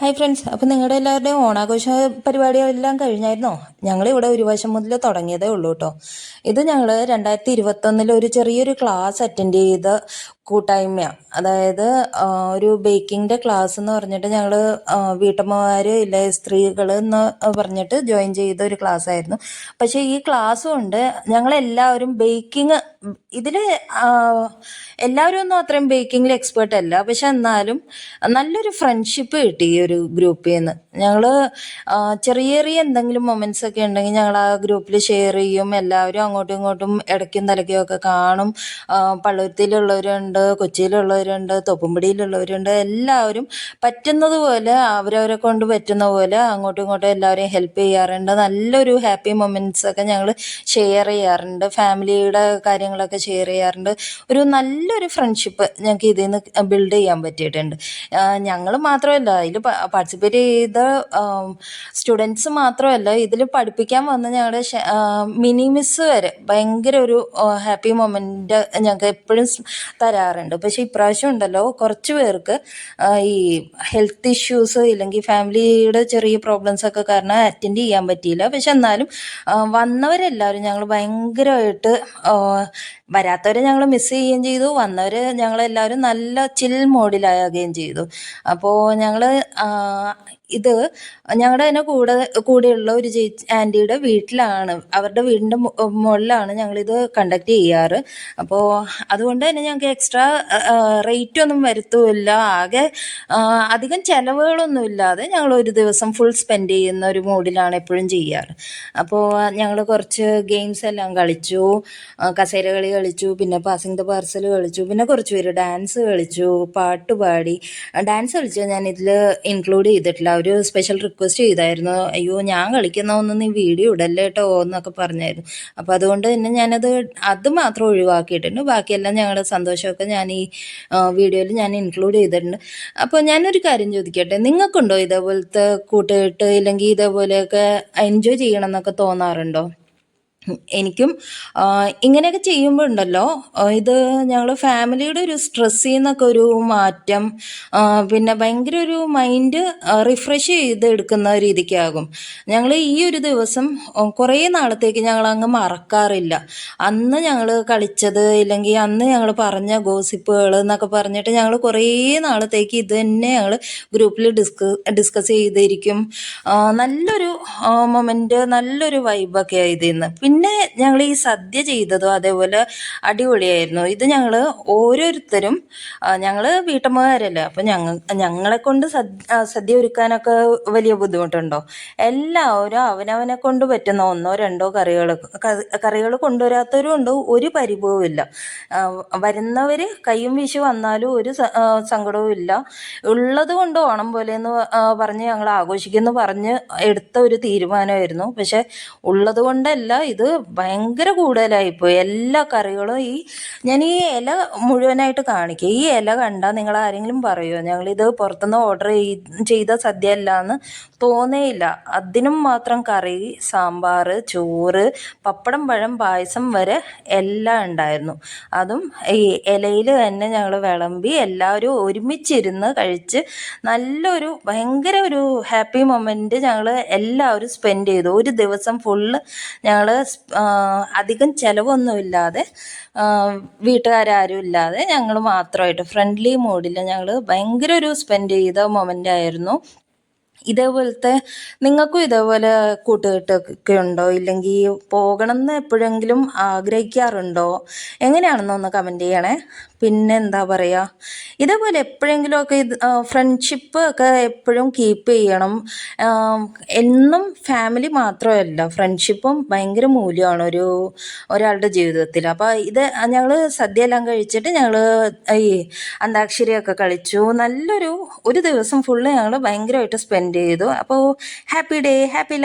Hi friends അപ്പോൾ നിങ്ങളുടെ എല്ലാവരുടെയും ഓണാഘോഷ പരിപാടികളെല്ലാം കഴിഞ്ഞായിരുന്നോ? ഞങ്ങളിവിടെ ഒരു വശം മുതൽ തുടങ്ങിയതേ ഉള്ളൂ കേട്ടോ ഇത് ഞങ്ങൾ രണ്ടായിരത്തി ഇരുപത്തൊന്നിൽ ഒരു ചെറിയൊരു ക്ലാസ് അറ്റൻഡ് ചെയ്ത കൂട്ടായ്മയാണ് അതായത് ഒരു ബേക്കിങ്ങിന്റെ ക്ലാസ് എന്ന് പറഞ്ഞിട്ട് ഞങ്ങൾ വീട്ടമ്മമാർ ഇല്ല സ്ത്രീകൾ എന്ന് പറഞ്ഞിട്ട് ജോയിൻ ചെയ്ത ഒരു ക്ലാസ് ആയിരുന്നു. പക്ഷേ ഈ ക്ലാസ് കൊണ്ട് ഞങ്ങളെല്ലാവരും ബേക്കിംഗ് ഇതിൽ എല്ലാവരും ഒന്നും അത്രയും ബേക്കിങ്ങിൽ എക്സ്പേർട്ട് അല്ല. പക്ഷെ എന്നാലും നല്ലൊരു ഫ്രണ്ട്ഷിപ്പ് കിട്ടി ഈ ഒരു ഗ്രൂപ്പിൽ നിന്ന്. ഞങ്ങൾ ചെറിയ ചെറിയ എന്തെങ്കിലും മൊമെന്റ്സ് ഒക്കെ ഉണ്ടെങ്കിൽ ഞങ്ങൾ ആ ഗ്രൂപ്പിൽ ഷെയർ ചെയ്യും. എല്ലാവരും അങ്ങോട്ടും ഇങ്ങോട്ടും ഇടയ്ക്കും തലയ്ക്കും ഒക്കെ കാണും. പള്ളുരുത്തിയിലുള്ളവരുണ്ട്. കൊച്ചിയിലുള്ളവരുണ്ട് തൊപ്പുംപടിയിലുള്ളവരുണ്ട്. എല്ലാവരും പറ്റുന്നത് പോലെ അവരവരെ കൊണ്ട് പറ്റുന്ന പോലെ അങ്ങോട്ടും ഇങ്ങോട്ടും എല്ലാവരെയും ഹെൽപ്പ് ചെയ്യാറുണ്ട്. നല്ലൊരു ഹാപ്പി മൊമെന്റ്സ് ഒക്കെ ഞങ്ങൾ ഷെയർ ചെയ്യാറുണ്ട്. ഫാമിലിയുടെ കാര്യങ്ങളൊക്കെ ഷെയർ ചെയ്യാറുണ്ട്. ഒരു നല്ലൊരു ഫ്രണ്ട്ഷിപ്പ് ഞങ്ങൾക്ക് ഇതിൽ നിന്ന് ബിൽഡ് ചെയ്യാൻ പറ്റിയിട്ടുണ്ട്. ഞങ്ങൾ മാത്രമല്ല ഇതിൽ പാർട്ടിസിപ്പേറ്റ് ചെയ്ത സ്റ്റുഡൻസ് മാത്രമല്ല ഇതിൽ പഠിപ്പിക്കാൻ വന്ന ഞങ്ങളുടെ മിനി മിസ് വരെ ഭയങ്കര ഒരു ഹാപ്പി മൊമെന്റ് ഞങ്ങൾക്ക് എപ്പോഴും തരാറുണ്ട് പക്ഷേ ഇപ്രാവശ്യം ഉണ്ടല്ലോ കുറച്ച് പേർക്ക് ഈ ഹെൽത്ത് ഇഷ്യൂസ് ഇല്ലെങ്കിൽ ഫാമിലിയുടെ ചെറിയ പ്രോബ്ലംസ് ഒക്കെ കാരണം അറ്റൻഡ് ചെയ്യാൻ പറ്റിയില്ല. പക്ഷെ എന്നാലും വന്നവരെല്ലാവരും ഞങ്ങൾ ഭയങ്കരമായിട്ട് വരാത്തവരെ ഞങ്ങൾ മിസ് ചെയ്യുകയും ചെയ്തു. വന്നവർ ഞങ്ങളെല്ലാവരും നല്ല ചിൽ മോഡിലാകുകയും ചെയ്തു. അപ്പോൾ ഞങ്ങൾ ഇത് ഞങ്ങളുടെ തന്നെ കൂടെ കൂടെയുള്ള ഒരു ചേച്ചി ആന്റിയുടെ വീട്ടിലാണ്. അവരുടെ വീടിന്റെ മുകളിലാണ് ഞങ്ങളിത് കണ്ടക്ട് ചെയ്യാറ്. അപ്പോൾ അതുകൊണ്ട് തന്നെ ഞങ്ങൾക്ക് എക്സ്ട്രാ റേറ്റ് ഒന്നും വരുത്തുമില്ല ആകെ അധികം ചിലവുകളൊന്നും ഇല്ലാതെ ഞങ്ങൾ ഒരു ദിവസം ഫുൾ സ്പെൻഡ് ചെയ്യുന്ന ഒരു മൂഡിലാണ് എപ്പോഴും ചെയ്യാറ്. അപ്പോൾ ഞങ്ങൾ കുറച്ച് ഗെയിംസ് എല്ലാം കളിച്ചു. കസേര കളി കളിച്ചു. പിന്നെ പാസിംഗ് ദ പാർസൽ കളിച്ചു. പിന്നെ കുറച്ച് പേര് ഡാൻസ് കളിച്ചു. പാട്ട് പാടി. ഡാൻസ് കളിച്ചത് ഞാൻ ഇതിൽ ഇൻക്ലൂഡ് ചെയ്തിട്ടില്ല. ഒരു സ്പെഷ്യൽ റിക്വസ്റ്റ് ചെയ്തായിരുന്നു. അയ്യോ ഞാൻ കളിക്കുന്ന ഒന്നും നീ വീഡിയോ ഇടല്ലേ കേട്ടോ എന്നൊക്കെ പറഞ്ഞായിരുന്നു. അപ്പോൾ അതുകൊണ്ട് തന്നെ ഞാനത് അത് മാത്രം ഒഴിവാക്കിയിട്ടുണ്ട്. ബാക്കിയെല്ലാം ഞങ്ങളുടെ സന്തോഷമൊക്കെ ഞാൻ ഈ വീഡിയോയിൽ ഞാൻ ഇൻക്ലൂഡ് ചെയ്തിട്ടുണ്ട്. അപ്പോൾ ഞാനൊരു കാര്യം ചോദിക്കട്ടെ? നിങ്ങൾക്കുണ്ടോ ഇതേപോലത്തെ കൂട്ടുകെട്ട് ഇല്ലെങ്കിൽ ഇതേപോലെയൊക്കെ എൻജോയ് ചെയ്യണം എന്നൊക്കെ തോന്നാറുണ്ടോ? എനിക്കും ഇങ്ങനെയൊക്കെ ചെയ്യുമ്പോൾ ഉണ്ടല്ലോ ഇത് ഞങ്ങൾ ഫാമിലിയുടെ ഒരു സ്ട്രെസ്സിൽ നിന്നൊക്കെ ഒരു മാറ്റം പിന്നെ ഭയങ്കര ഒരു മൈൻഡ് റിഫ്രഷ് ചെയ്ത് എടുക്കുന്ന രീതിക്കാകും. ഞങ്ങൾ ഈ ഒരു ദിവസം കുറേ നാളത്തേക്ക് ഞങ്ങൾ അങ്ങ് മറക്കാറില്ല. അന്ന് ഞങ്ങൾ കളിച്ചത് ഇല്ലെങ്കിൽ അന്ന് ഞങ്ങൾ പറഞ്ഞ ഗോസിപ്പുകൾ എന്നൊക്കെ പറഞ്ഞിട്ട് ഞങ്ങൾ കുറേ നാളത്തേക്ക് ഇത് തന്നെ ഞങ്ങൾ ഗ്രൂപ്പിൽ ഡിസ്ക ഡിസ്കസ് ചെയ്തിരിക്കും. നല്ലൊരു മൊമെന്റ് നല്ലൊരു വൈബൊക്കെ നിന്ന് പിന്നെ ഞങ്ങൾ ഈ സദ്യ ചെയ്തതും അതേപോലെ അടിപൊളിയായിരുന്നു. ഇത് ഞങ്ങൾ ഓരോരുത്തരും ഞങ്ങൾ വീട്ടമ്മമാരല്ലേ അപ്പം ഞങ്ങൾ ഞങ്ങളെ കൊണ്ട് സദ്യ ഒരുക്കാനൊക്കെ വലിയ ബുദ്ധിമുട്ടുണ്ടോ? എല്ലാവരും അവനവനെ കൊണ്ട് പറ്റുന്ന ഒന്നോ രണ്ടോ കറികൾ കറികൾ കൊണ്ടുവരാത്തവരും ഉണ്ട് ഒരു പരിഭവവും ഇല്ല. വരുന്നവർ കയ്യും വീശി വന്നാലും ഒരു സങ്കടവും ഇല്ല. ഉള്ളത് കൊണ്ട് ഓണം പോലെ എന്ന് പറഞ്ഞ് ഞങ്ങൾ ആഘോഷിക്കുന്നു പറഞ്ഞ് എടുത്ത ഒരു തീരുമാനമായിരുന്നു. പക്ഷെ ഉള്ളത് കൊണ്ടല്ല ഇത് ഭയങ്കര കൂടുതലായിപ്പോയി. എല്ലാ കറികളും ഈ ഞാൻ ഈ ഇല മുഴുവനായിട്ട് കാണിക്കുക ഈ ഇല കണ്ടാൽ നിങ്ങൾ ആരെങ്കിലും പറയുമോ ഞങ്ങളിത് പുറത്തുനിന്ന് ഓർഡർ ചെയ്ത സദ്യ അല്ല എന്ന് തോന്നേയില്ല. അതിനും മാത്രം കറി സാമ്പാർ ചോറ് പപ്പടം പഴം പായസം വരെ എല്ലാം ഉണ്ടായിരുന്നു. അതും ഈ ഇലയിൽ തന്നെ ഞങ്ങൾ വിളമ്പി എല്ലാവരും ഒരുമിച്ചിരുന്ന് കഴിച്ച് നല്ലൊരു ഭയങ്കര ഒരു ഹാപ്പി മൊമെന്റ് ഞങ്ങൾ എല്ലാവരും സ്പെൻഡ് ചെയ്തു. ഒരു ദിവസം ഫുള്ള് ഞങ്ങൾ അധികം ചിലവൊന്നുമില്ലാതെ വീട്ടുകാരും ഇല്ലാതെ ഞങ്ങൾ മാത്രമായിട്ട് ഫ്രണ്ട്ലി മൂഡിൽ ഞങ്ങൾ ഭയങ്കര ഒരു സ്പെൻഡ് ചെയ്ത മൊമെന്റ് ആയിരുന്നു. ഇതേപോലത്തെ നിങ്ങൾക്കും ഇതേപോലെ കൂട്ടുകെട്ടൊക്കെ ഉണ്ടോ? ഇല്ലെങ്കിൽ പോകണം എന്ന് എപ്പോഴെങ്കിലും ആഗ്രഹിക്കാറുണ്ടോ? എങ്ങനെയാണെന്ന് ഒന്ന് കമന്റ് ചെയ്യണേ. പിന്നെ എന്താ പറയുക ഇതേപോലെ എപ്പോഴെങ്കിലുമൊക്കെ ഇത് ഫ്രണ്ട്ഷിപ്പ് ഒക്കെ എപ്പോഴും കീപ്പ് ചെയ്യണം. എന്നും ഫാമിലി മാത്രമല്ല ഫ്രണ്ട്ഷിപ്പും ഭയങ്കര മൂല്യമാണ് ഒരു ഒരാളുടെ ജീവിതത്തിൽ. അപ്പോൾ ഇത് ഞങ്ങൾ സദ്യ എല്ലാം കഴിച്ചിട്ട് ഞങ്ങൾ ഈ അന്താക്ഷരിയൊക്കെ കളിച്ചു. നല്ലൊരു ഒരു ദിവസം ഫുള്ള് ഞങ്ങൾ ഭയങ്കരമായിട്ട് സ്പെൻഡ് ചെയ്തു. അപ്പോൾ ഹാപ്പി ഡേ ഹാപ്പി